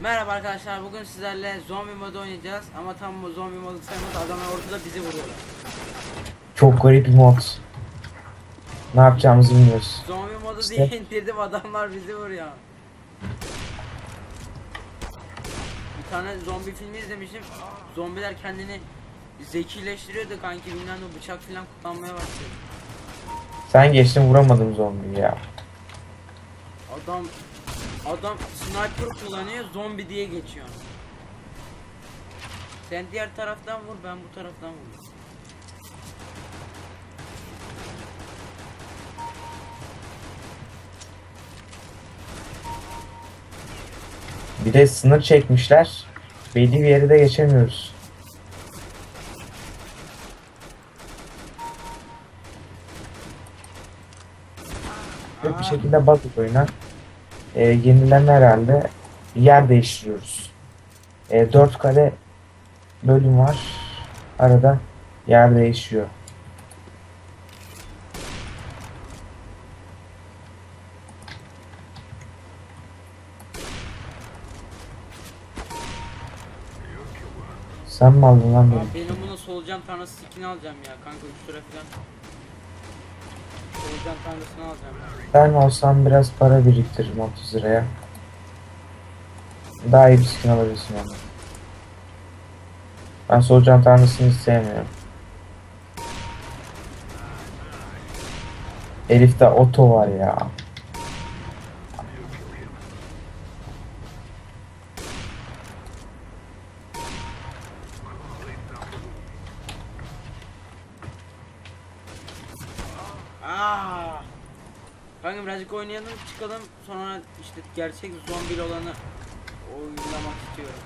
Merhaba arkadaşlar bugün sizlerle zombi modu oynayacağız ama tam bu zombi modu sayılmaz adamlar ortada bizi vuruyorlar. Çok garip bir mod. Ne yapacağımızı bilmiyoruz. Zombi modu İşte. diye indirdim adamlar bizi vuruyor. Bir tane zombi filmi izlemiştim. Zombiler kendini zekileştiriyordu kanki bilmem ne bıçak falan kullanmaya başlıyor. Sen geçtin vuramadım zombiyi ya. Adam adam sniper kullanıyor zombi diye geçiyor. Sen diğer taraftan vur ben bu taraftan vur. Bir de sınır çekmişler. Belli bir yere de geçemiyoruz. Ve bir şekilde bakıp oyuna. Ee, yenilen herhalde yer değiştiriyoruz. Ee, 4 kare bölüm var. Arada yer değişiyor. Sen mi aldın lan Abi beni? benim bunu solucan tanrısı skin alacağım ya kanka 3 lira falan. Ben olsam biraz para biriktiririm 30 liraya. Daha iyi bir skin alabilirsin onu. Ben solucan tanrısını sevmiyorum. Elif'te oto var ya. Aa! Kanka birazcık oynayalım çıkalım sonra işte gerçek zombil olanı oynamak istiyorum.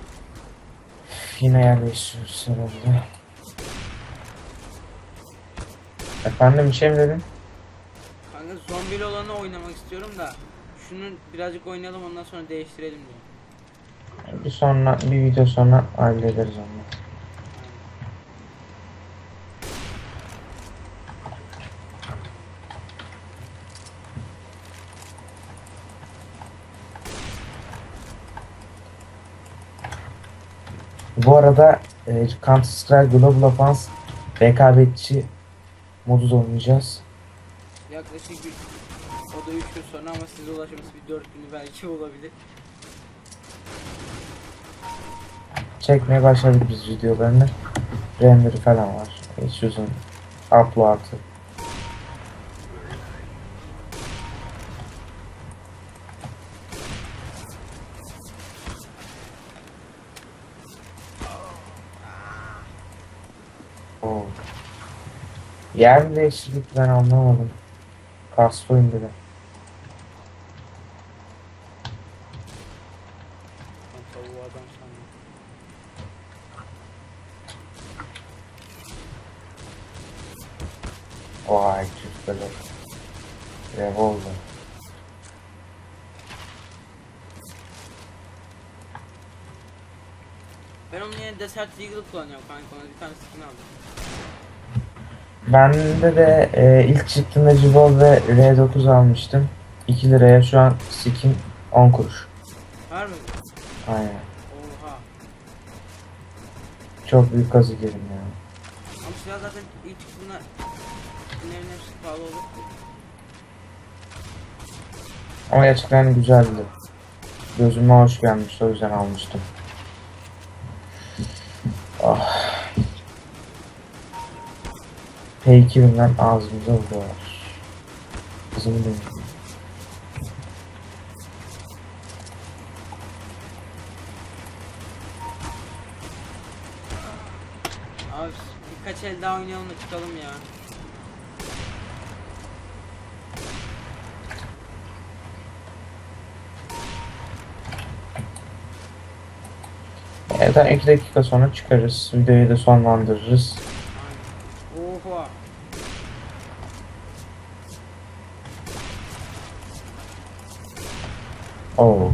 Yine yerleştiriyoruz herhalde. Efendim bir şey mi dedin? Kanka zombil olanı oynamak istiyorum da şunu birazcık oynayalım ondan sonra değiştirelim diyor. Bir sonra bir video sonra hallederiz onu. Bu arada e, Counter Strike Global Offense rekabetçi modu da oynayacağız. Yaklaşık bir, o da 3 gün sonra ama size ulaşması bir 4 günü belki olabilir. Çekmeye başladık biz videolarını. Render falan var. Hiç uzun. Upload. Oo. Yer mi değiştirdik ben anlamadım. Kastı oyun bile. Ben tavuğu adam sandım. Vay çift böyle. Revolver. Ben onun yerine Desert Eagle kullanıyorum kanka ona bir tane skin aldım. Bende de e, ilk çıktığında Cibol ve R9 almıştım. 2 liraya şu an skin 10 kuruş. Harbi mi? Aynen. Oha. Çok büyük kazık yedim ya. Ama silah zaten ilk çıktığında skinlerin hepsi pahalı olur. Ama gerçekten güzeldi. Gözüme hoş gelmiş o yüzden almıştım. Ah. P2000'den ağzımıza vuruyorlar. Kızımı dönüyor. Abi birkaç el daha oynayalım da çıkalım ya. Evet 2 dakika sonra çıkarız. Videoyu da sonlandırırız. Aynen. Oha. Oo.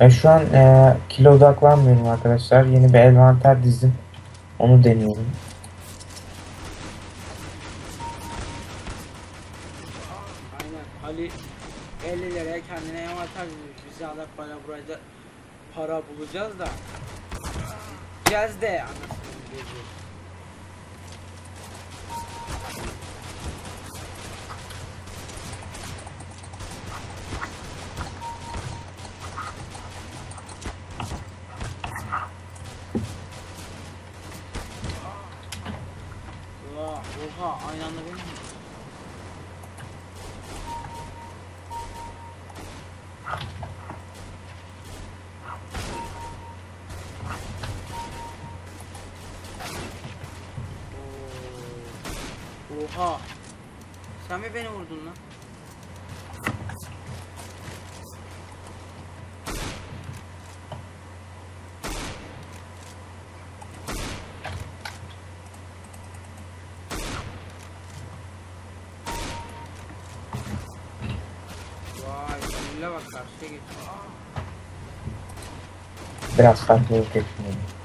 Ben şu an e, kilo odaklanmıyorum arkadaşlar. Yeni bir envanter dizdim. Onu deniyorum. Aynen. Ali 50 liraya kendine yamatar demiş. Biz hala para burada para bulacağız da. Gideceğiz de. Oha, oha aynı anda Oha. Sen mi beni vurdun lan? Vay, bak karşıya geç. Biraz farklılık etmeyelim.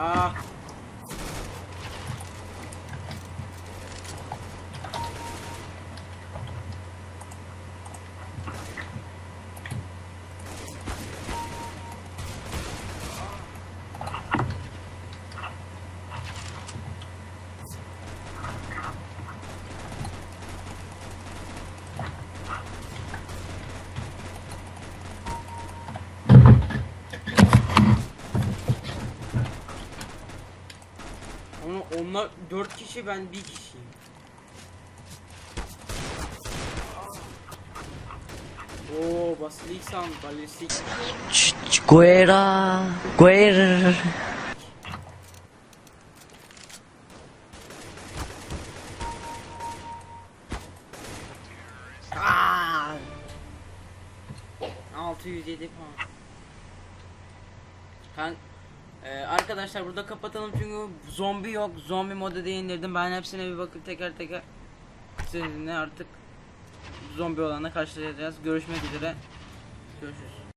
Ah. Ama onlar dört kişi ben bir kişiyim. Oo basilik sound balistik. Guerra, guerra. Aa! 607 puan. Kan Ee, arkadaşlar burada kapatalım çünkü zombi yok. Zombi modu diye indirdim. Ben hepsine bir bakıp teker teker sizinle artık zombi olanla karşılaşacağız. Görüşmek üzere. Görüşürüz.